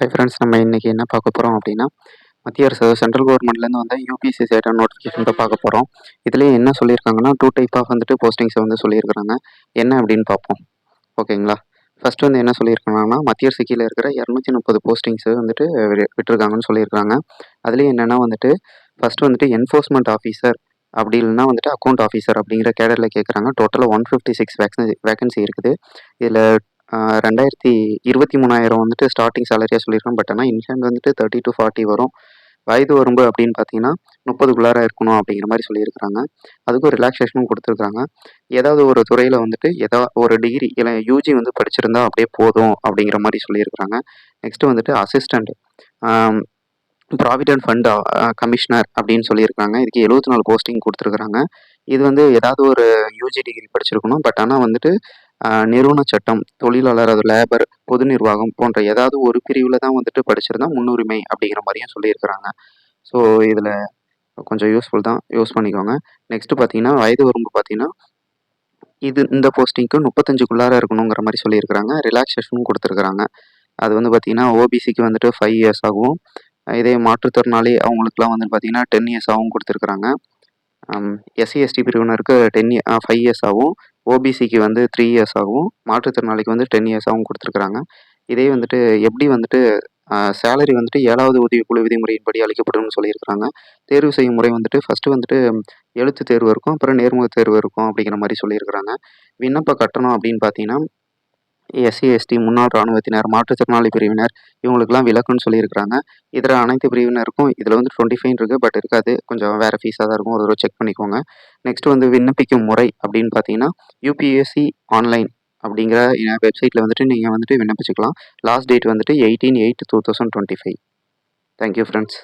Hi friends நம்ம இன்றைக்கி என்ன பார்க்க போகிறோம் அப்படின்னா மத்திய அரசு சென்ட்ரல் கவர்மெண்ட்லேருந்து வந்து யூபிஎஸ்சி சேட்டர் நோட்டிஃபிகேஷன் தான் பார்க்க போகிறோம் இதுலேயே என்ன சொல்லியிருக்காங்கன்னா டூ டைப் ஆஃப் வந்துட்டு போஸ்டிங்ஸை வந்து சொல்லியிருக்கிறாங்க. என்ன அப்படின்னு பார்ப்போம். ஓகேங்களா? ஃபஸ்ட்டு வந்து என்ன சொல்லியிருக்காங்கன்னா மத்திய அரசு கீழே இருக்கிற இரநூத்தி முப்பது போஸ்டிங்ஸு வந்துட்டு விட்டுருக்காங்கன்னு சொல்லியிருக்காங்க அதுலேயும் என்னென்னா வந்துட்டு ஃபஸ்ட்டு வந்துட்டு என்ஃபோர்ஸ்மெண்ட் ஆஃபீஸர் அப்படி இல்லைன்னா வந்துட்டு அக்கௌண்ட் ஆஃபீஸர் அப்படிங்கிற கேடரில் கேட்குறாங்க. டோட்டலாக ஒன் ஃபிஃப்டி சிக்ஸ் வேக்சி வேகன்சி இருக்குது. இதில் ரெண்டாயிரத்தி இருபத்தி மூணாயிரம் வந்துட்டு ஸ்டார்டிங் சேலரியாக சொல்லியிருக்கோம் பட் ஆனால் இன்ஹேண்ட் வந்துட்டு தேர்ட்டி டு ஃபார்ட்டி வரும். வயது வரம்பு அப்படின்னு பார்த்தீங்கன்னா முப்பதுக்குள்ளார இருக்கணும் அப்படிங்கிற மாதிரி சொல்லியிருக்கிறாங்க. அதுக்கும் ரிலாக்ஸேஷனும் கொடுத்துருக்காங்க. ஏதாவது ஒரு துறையில் வந்துட்டு ஏதா ஒரு டிகிரி இல்லை யூஜி வந்து படிச்சிருந்தா அப்படியே போதும் அப்படிங்கிற மாதிரி சொல்லியிருக்கிறாங்க. நெக்ஸ்ட்டு வந்துட்டு அசிஸ்டண்ட் ப்ராவிடென்ட் ஃபண்ட் கமிஷனர் அப்படின்னு சொல்லியிருக்காங்க இதுக்கு எழுபத்தி நாலு போஸ்டிங் கொடுத்துருக்குறாங்க. இது வந்து ஏதாவது ஒரு யூஜி டிகிரி படிச்சிருக்கணும். பட் ஆனால் வந்துட்டு நிறுவன சட்டம் தொழிலாளர் அது லேபர் பொது நிர்வாகம் போன்ற ஏதாவது ஒரு பிரிவில் தான் வந்துட்டு படிச்சிருந்தா முன்னுரிமை அப்படிங்கிற மாதிரியும் சொல்லியிருக்கிறாங்க. ஸோ இதில் கொஞ்சம் யூஸ்ஃபுல் தான். யூஸ் பண்ணிக்கோங்க. நெக்ஸ்ட்டு பார்த்தீங்கன்னா வயது வரம்பு பார்த்தீங்கன்னா இது இந்த போஸ்டிங்க்கு முப்பத்தஞ்சுக்குள்ளார இருக்கணுங்கிற மாதிரி சொல்லியிருக்கிறாங்க. ரிலாக்ஸேஷனும் கொடுத்துருக்குறாங்க. அது வந்து பார்த்தீங்கன்னா ஓபிசிக்கு வந்துட்டு ஃபைவ் இயர்ஸ் ஆகும். இதே மாற்றுத்திறனாளி அவங்களுக்குலாம் வந்து பார்த்தீங்கன்னா டென் இயர்ஸ் ஆகும் கொடுத்துருக்குறாங்க. எஸ்சி எஸ்டி பிரிவினருக்கு டென் ஃபைவ் இயர்ஸ் ஆகும். ஓபிசிக்கு வந்து த்ரீ இயர்ஸ் ஆகும் மாற்றுத்திறனாளிக்கு வந்து டென் இயர்ஸ் ஆகும் கொடுத்துருக்குறாங்க. இதே வந்துட்டு எப்படி வந்துட்டு சேலரி வந்துட்டு ஏழாவது உதவி குழு விதிமுறையின்படி அளிக்கப்படும்னு சொல்லியிருக்கிறாங்க. தேர்வு செய்யும் முறை வந்துட்டு ஃபஸ்ட்டு வந்துட்டு எழுத்து தேர்வு இருக்கும் அப்புறம் நேர்முக தேர்வு இருக்கும் அப்படிங்கிற மாதிரி சொல்லியிருக்கிறாங்க. விண்ணப்ப கட்டணம் அப்படின்னு பார்த்தீங்கன்னா எஸ்சி எஸ்டி முன்னாள் இராணுவத்தினர் மாற்றுத்திறனாளி பிரிவினர் இவங்களுக்குலாம் விலக்குன்னு சொல்லியிருக்கிறாங்க. இதர அனைத்து பிரிவினருக்கும் இதில் வந்து டுவெண்ட்டி ஃபைன் இருக்குது பட் இருக்காது. கொஞ்சம் வேறு ஃபீஸாக தான் இருக்கும். ஒரு தடவை செக் பண்ணிக்கோங்க. நெக்ஸ்ட் வந்து விண்ணப்பிக்கும் முறை அப்படின்னு பார்த்தீங்கன்னா யூபிஎஸ்சி ஆன்லைன் அப்படிங்கிற வெப்சைட்டில் வந்துட்டு நீங்கள் வந்துட்டு விண்ணப்பிச்சுக்கலாம். லாஸ்ட் டேட் வந்துட்டு eighteen eight two thousand twenty five thank you friends